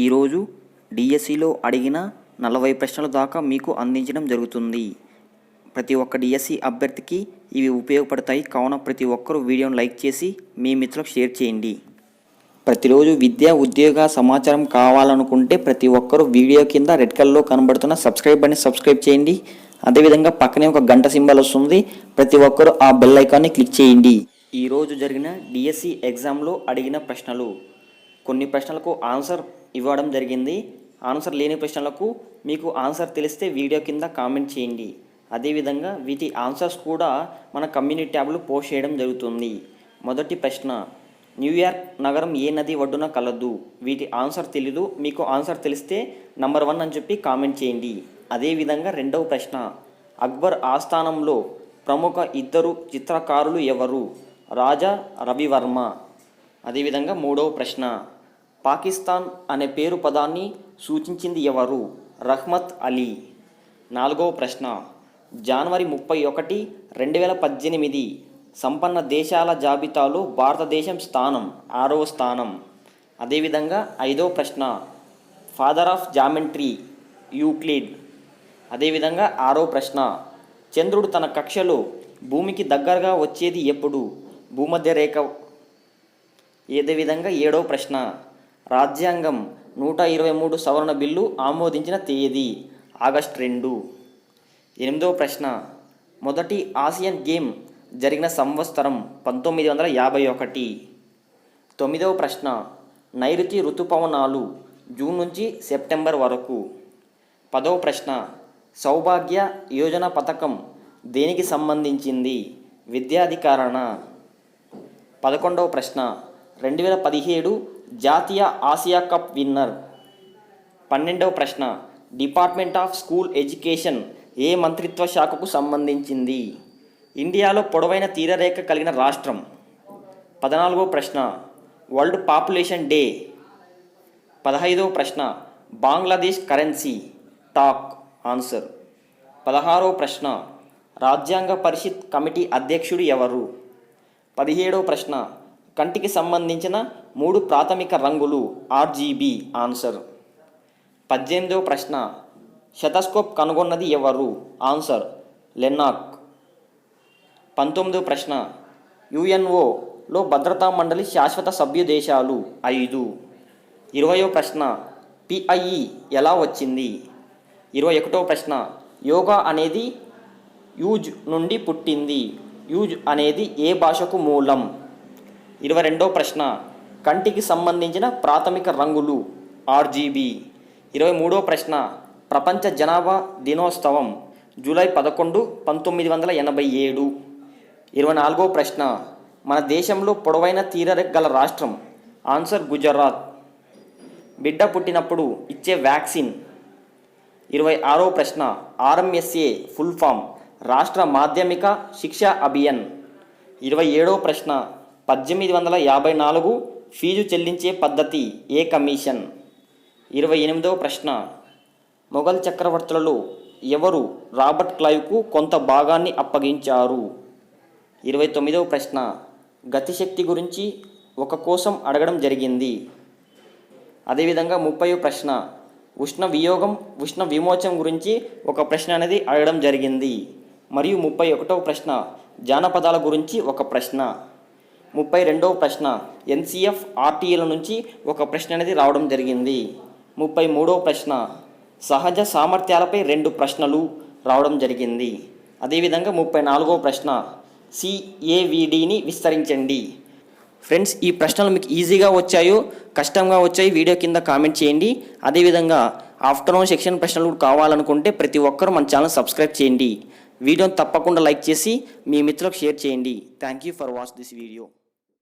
ఈరోజు డిఎస్సిలో అడిగిన నలభై ప్రశ్నల దాకా మీకు అందించడం జరుగుతుంది. ప్రతి ఒక్క డిఎస్సి అభ్యర్థికి ఇవి ఉపయోగపడతాయి. కావున ప్రతి ఒక్కరూ వీడియోను లైక్ చేసి మీ మిత్రులకు షేర్ చేయండి. ప్రతిరోజు విద్య ఉద్యోగ సమాచారం కావాలనుకుంటే ప్రతి ఒక్కరూ వీడియో కింద రెడ్ కలర్లో కనబడుతున్న సబ్స్క్రైబ్ అని సబ్స్క్రైబ్ చేయండి. అదేవిధంగా పక్కనే ఒక గంట సింబల్ వస్తుంది. ప్రతి ఒక్కరూ ఆ బెల్ ఐకాన్ని క్లిక్ చేయండి. ఈరోజు జరిగిన డిఎస్సి ఎగ్జామ్లో అడిగిన ప్రశ్నలు. కొన్ని ప్రశ్నలకు ఆన్సర్ ఇవ్వడం జరిగింది. ఆన్సర్ లేని ప్రశ్నలకు మీకు ఆన్సర్ తెలిస్తే వీడియో కింద కామెంట్ చేయండి. అదేవిధంగా వీటి ఆన్సర్స్ కూడా మన కమ్యూనిటీ ట్యాబ్లో పోస్ట్ చేయడం జరుగుతుంది. మొదటి ప్రశ్న న్యూయార్క్ నగరం ఏ నది ఒడ్డున కలదు? వీటి ఆన్సర్ తెలీదు. మీకు ఆన్సర్ తెలిస్తే నంబర్ వన్ అని చెప్పి కామెంట్ చేయండి. అదేవిధంగా రెండవ ప్రశ్న అక్బర్ ఆస్థానంలో ప్రముఖ ఇద్దరు చిత్రకారులు ఎవరు? రాజా రవివర్మ. అదేవిధంగా మూడవ ప్రశ్న పాకిస్తాన్ అనే పేరు పదాన్ని సూచించింది ఎవరు? రహ్మత్ అలీ. నాలుగవ ప్రశ్న. జనవరి ముప్పై ఒకటి రెండు వేల పద్దెనిమిది. సంపన్న దేశాల జాబితాలో భారతదేశం స్థానం ఆరవ స్థానం. అదేవిధంగా ఐదవ ప్రశ్న. Father of geometry Euclid. అదేవిధంగా ఆరో ప్రశ్న. చంద్రుడు తన కక్షలో భూమికి దగ్గరగా వచ్చేది ఎప్పుడు? భూమధ్య రేఖ ఏదే విధంగా ఏడవ ప్రశ్న. రాజ్యాంగం నూట ఇరవై మూడు సవరణ బిల్లు ఆమోదించిన తేదీ ఆగస్ట్ రెండు. ఎనిమిదవ ప్రశ్న. మొదటి ఆసియన్ గేమ్ జరిగిన సంవత్సరం పంతొమ్మిది వందల యాభై ఒకటి. తొమ్మిదవ ప్రశ్న. నైరుతి ఋతుపవనాలు జూన్ నుంచి సెప్టెంబర్ వరకు. పదవ ప్రశ్న. సౌభాగ్య యోజన పథకం దేనికి సంబంధించింది? విద్యాధికారణ. పదకొండవ ప్రశ్న. రెండు వేల పదిహేడు జాతీయ ఆసియా కప్ విన్నర్. పన్నెండవ ప్రశ్న. డిపార్ట్మెంట్ ఆఫ్ స్కూల్ ఎడ్యుకేషన్ ఏ మంత్రిత్వ శాఖకు సంబంధించింది? ఇండియాలో పొడవైన తీరరేఖ కలిగిన రాష్ట్రం. పద్నాలుగో ప్రశ్న. World population day. పదహైదవ ప్రశ్న. బంగ్లాదేశ్ కరెన్సీ. టాక్. ఆన్సర్. పదహారవ ప్రశ్న. రాజ్యాంగ పరిషత్ కమిటీ అధ్యక్షుడు ఎవరు? పదిహేడవ ప్రశ్న. కంటికి సంబంధించిన మూడు ప్రాథమిక రంగులు ఆర్జీబీ ఆన్సర్. పద్దెనిమిదవ ప్రశ్న శతస్కోప్ కనుగొన్నది ఎవరు? Answer Laennec. పంతొమ్మిదవ ప్రశ్న యుఎన్ఓలో భద్రతా మండలి శాశ్వత సభ్యదేశాలు ఐదు. ఇరవయో ప్రశ్న పిఐఈ ఎలా వచ్చింది? ఇరవై ఒకటో ప్రశ్న యోగా అనేది యూజ్ నుండి పుట్టింది. యూజ్ అనేది ఏ భాషకు మూలం? ఇరవై రెండో ప్రశ్న. కంటికి సంబంధించిన ప్రాథమిక రంగులు ఆర్జీబీ. ఇరవై మూడో ప్రశ్న. ప్రపంచ జనాభా దినోత్సవం జూలై పదకొండు పంతొమ్మిది వందల ఎనభై ఏడు. ఇరవై నాలుగో ప్రశ్న. మన దేశంలో పొడవైన తీర గల రాష్ట్రం. ఆన్సర్ గుజరాత్. బిడ్డ పుట్టినప్పుడు ఇచ్చే వ్యాక్సిన్. ఇరవై ఆరో ప్రశ్న. RMSA full form. రాష్ట్ర మాధ్యమిక శిక్షా అభియాన్. ఇరవై ఏడో ప్రశ్న. పద్దెనిమిది వందల యాభై నాలుగు ఫీజు చెల్లించే పద్ధతి ఏ కమిషన్? ఇరవై ఎనిమిదవ ప్రశ్న. మొఘల్ చక్రవర్తులలో ఎవరు రాబర్ట్ క్లైవ్కు కొంత భాగాన్ని అప్పగించారు? ఇరవై తొమ్మిదవ ప్రశ్న. గతిశక్తి గురించి ఒక కోసం అడగడం జరిగింది. అదేవిధంగా ముప్పై ప్రశ్న. ఉష్ణ వియోగం ఉష్ణ విమోచనం గురించి ఒక ప్రశ్న అనేది అడగడం జరిగింది. మరియు ముప్పై ఒకటవ ప్రశ్న. జానపదాల గురించి ఒక ప్రశ్న. ముప్పై రెండవ ప్రశ్న. ఎన్సిఎఫ్ ఆర్టీఏల నుంచి ఒక ప్రశ్న అనేది రావడం జరిగింది. ముప్పై మూడవ ప్రశ్న. సహజ సామర్థ్యాలపై రెండు ప్రశ్నలు రావడం జరిగింది. అదేవిధంగా ముప్పై నాలుగవ ప్రశ్న. సిఏవిడిని విస్తరించండి. ఫ్రెండ్స్ ఈ ప్రశ్నలు మీకు ఈజీగా వచ్చాయో కష్టంగా వచ్చాయి వీడియో కింద కామెంట్ చేయండి. అదేవిధంగా ఆఫ్టర్నూన్ సెక్షన్ ప్రశ్నలు కావాలనుకుంటే ప్రతి ఒక్కరూ మన ఛానల్ సబ్స్క్రైబ్ చేయండి. వీడియోని తప్పకుండా లైక్ చేసి మీ మిత్రులకు షేర్ చేయండి. Thank you for watch this video.